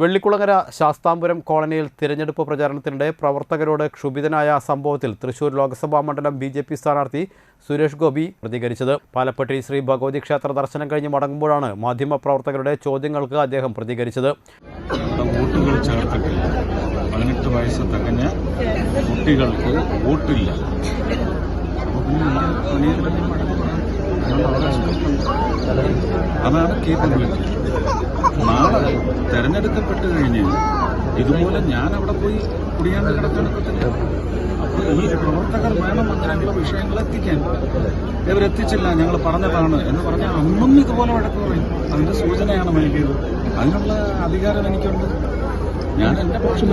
വെള്ളിക്കുളങ്ങര ശാസ്താംപുരം കോളനിയിൽ തിരഞ്ഞെടുപ്പ് പ്രചാരണത്തിനിടെ പ്രവർത്തകരോട് ക്ഷുഭിതനായ സംഭവത്തിൽ തൃശൂർ ലോക്സഭാ മണ്ഡലം ബി ജെ പി സ്ഥാനാർത്ഥി സുരേഷ് ഗോപി പ്രതികരിച്ചത്. പാലപ്പെട്ടി ശ്രീ ഭഗവതി ക്ഷേത്ര ദർശനം കഴിഞ്ഞ് മടങ്ങുമ്പോഴാണ് മാധ്യമപ്രവർത്തകരുടെ ചോദ്യങ്ങൾക്ക് അദ്ദേഹം പ്രതികരിച്ചത്. കുട്ടികൾക്ക് അതാണ് കേപ്പബിലിറ്റി നാളെ തെരഞ്ഞെടുക്കപ്പെട്ട് കഴിഞ്ഞ് ഇതുപോലെ ഞാൻ അവിടെ പോയി കുടിയാണ്ട് കിടക്കാനൊക്കത്തില്ല അപ്പോൾ ഈ പ്രവർത്തകർ വേണം അങ്ങനെയുള്ള വിഷയങ്ങൾ എത്തിക്കാൻ. ഇവരെത്തിച്ചില്ല ഞങ്ങൾ പറഞ്ഞതാണ് എന്ന് പറഞ്ഞാൽ അന്നും ഇതുപോലെ വഴക്ക് പറയും. അതിന്റെ സൂചനയാണ് നൽകിയത് അതിനുള്ള അധികാരം എനിക്കുണ്ട്. ഞാൻ എന്റെ പക്ഷം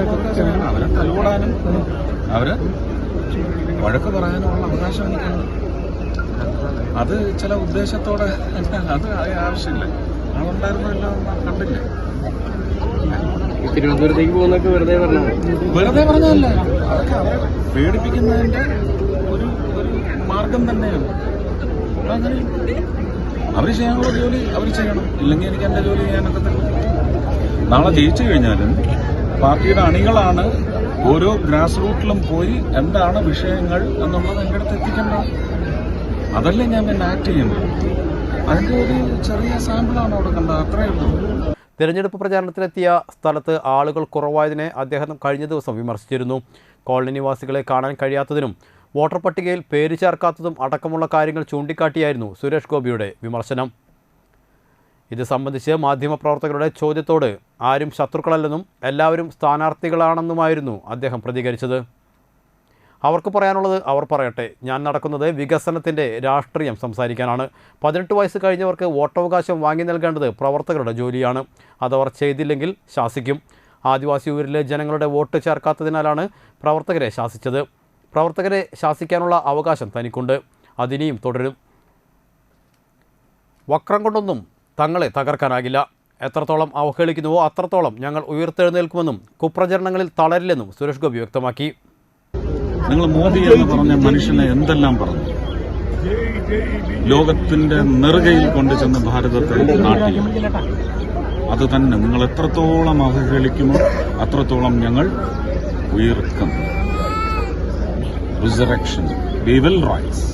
അവരെ തലോടാനും അവരെ വഴക്ക് പറയാനുമുള്ള അവകാശം എനിക്കുണ്ട്. അത് ചില ഉദ്ദേശത്തോടെ അത് ആവശ്യമില്ല. കണ്ടില്ലേ. തിരുവനന്തപുരത്തേക്ക് പോകുന്നൊക്കെ വെറുതെ പറഞ്ഞു വെറുതെ പറഞ്ഞതല്ല. അതൊക്കെ അവരെ പേടിപ്പിക്കുന്നതിന്റെ ഒരു ഒരു മാർഗം തന്നെയാണ്. അങ്ങനെ അവർ ചെയ്യാനുള്ള ജോലി അവർ ചെയ്യണം. ഇല്ലെങ്കിൽ എനിക്ക് എന്റെ ജോലി ചെയ്യാനൊക്കെ തന്നെ നാളെ ജയിച്ചു കഴിഞ്ഞാലും പാർട്ടിയുടെ അണികളാണ് ഓരോ ഗ്രാസ് റൂട്ടിലും പോയി എന്താണ് വിഷയങ്ങൾ എന്നുള്ളത് എന്റെ അടുത്ത് എത്തിക്കേണ്ടത്. അതല്ലേ ഞാൻ പിന്നെ ആക്ട് ചെയ്യുന്നത്? അതിന്റെ ഒരു ചെറിയ സാമ്പിളാണ് അവിടെ കണ്ടത് അത്രയേ ഉള്ളൂ. തിരഞ്ഞെടുപ്പ് പ്രചാരണത്തിനെത്തിയ സ്ഥലത്ത് ആളുകൾ കുറവായതിനെ അദ്ദേഹം കഴിഞ്ഞ ദിവസം വിമർശിച്ചിരുന്നു. കോളനി നിവാസികളെ കാണാൻ കഴിയാത്തതിനും വോട്ടർ പട്ടികയിൽ പേര് ചേർക്കാത്തതും അടക്കമുള്ള കാര്യങ്ങൾ ചൂണ്ടിക്കാട്ടിയായിരുന്നു സുരേഷ് ഗോപിയുടെ വിമർശനം. ഇത് സംബന്ധിച്ച് മാധ്യമപ്രവർത്തകരുടെ ചോദ്യത്തോട് ആരും ശത്രുക്കളല്ലെന്നും എല്ലാവരും സ്ഥാനാർത്ഥികളാണെന്നുമായിരുന്നു അദ്ദേഹം പ്രതികരിച്ചത്. അവർക്ക് പറയാനുള്ളത് അവർ പറയട്ടെ. ഞാൻ നടക്കുന്നത് വികസനത്തിന്റെ രാഷ്ട്രീയം സംസാരിക്കാനാണ്. പതിനെട്ട് വയസ്സ് കഴിഞ്ഞവർക്ക് വോട്ടവകാശം വാങ്ങി നൽകേണ്ടത് പ്രവർത്തകരുടെ ജോലിയാണ്. അതവർ ചെയ്തില്ലെങ്കിൽ ശാസിക്കും. ആദിവാസി ഊരിലെ ജനങ്ങളുടെ വോട്ട് ചേർക്കാത്തതിനാലാണ് പ്രവർത്തകരെ ശാസിച്ചത്. പ്രവർത്തകരെ ശാസിക്കാനുള്ള അവകാശം തനിക്കുണ്ട്. അതിനിയും തുടരും. വക്രം കൊണ്ടൊന്നും തങ്ങളെ തകർക്കാനാകില്ല. എത്രത്തോളം അവഹേളിക്കുന്നുവോ അത്രത്തോളം ഞങ്ങൾ ഉയർത്തെഴുന്നേൽക്കുമെന്നും കുപ്രചരണങ്ങളിൽ തളരില്ലെന്നും സുരേഷ് ഗോപി വ്യക്തമാക്കി. നിങ്ങൾ മോദി എന്ന് പറഞ്ഞ മനുഷ്യനെ എന്തെല്ലാം പറഞ്ഞു? ലോകത്തിന്റെ നെറുകയിൽ കൊണ്ടുചെന്ന് ഭാരതത്തെ നാട്ടി അത് തന്നെ നിങ്ങൾ എത്രത്തോളം അവഹേളിക്കുമോ അത്രത്തോളം ഞങ്ങൾ ഉയർക്കും. Resurrection we will rise